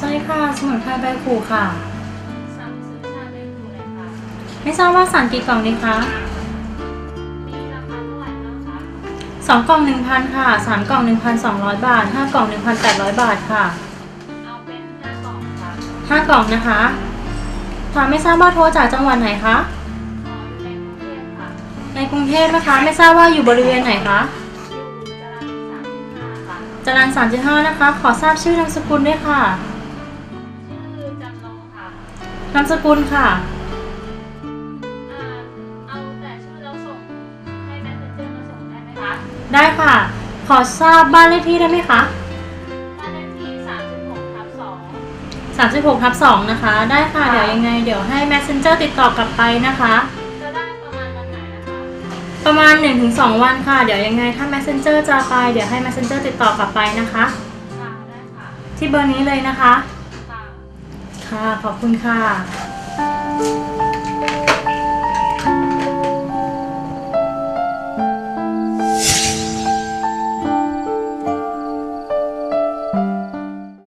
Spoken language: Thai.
ใช่ค่ะ สมุนไพรใบขู่ค่ะสั่งซื้อชาเล็กดูเลยค่ะไม่ทราบว่าสั่งกี่กล่องดีคะมีราคาเท่าไหร่บ้างคะสองกล่องหนึ่งพันค่ะสามกล่องหนึ่งพันสองร้อยบาทห้ากล่องหนึ่งพันแปดร้อยบาทค่ะเอาเป็นห้ากล่องค่ะห้ากล่องนะคะค่ะไม่ทราบว่าโทรจากจังหวัดไหนคะขออยู่ในกรุงเทพค่ะในกรุงเทพนะคะ ไม่ทราบว่าอยู่บริเวณไหนคะอยู่จรัญสามสิบห้าค่ะจรัญสามสิบห้านะคะ ขอทราบชื่อนามสกุลด้วยค่ะ นามสกุลค่ะอ่าเอาแต่ชื่อแล้วส่งให้แมสเซนเจอร์มาส่งได้ไหมคะได้ค่ะ ขอทราบบ้านเลขที่ได้ไหมคะบ้านเลขที่สามสิบหกทับสอง36ทับ2นะคะ ได้ค่ะ เดี๋ยวยังไง เดี๋ยวให้ Messenger ติดต่อกลับไปนะคะจะได้ประมาณวันไหนนะคะประมาณ 1-2 วันค่ะ เดี๋ยวยังไงถ้า Messenger จะไป เดี๋ยวให้ Messenger ติดต่อกลับไปนะคะ ค่ะได้ค่ะ ที่เบอร์นี้เลยนะคะค่ะ ค่ะ ขอบคุณค่ะ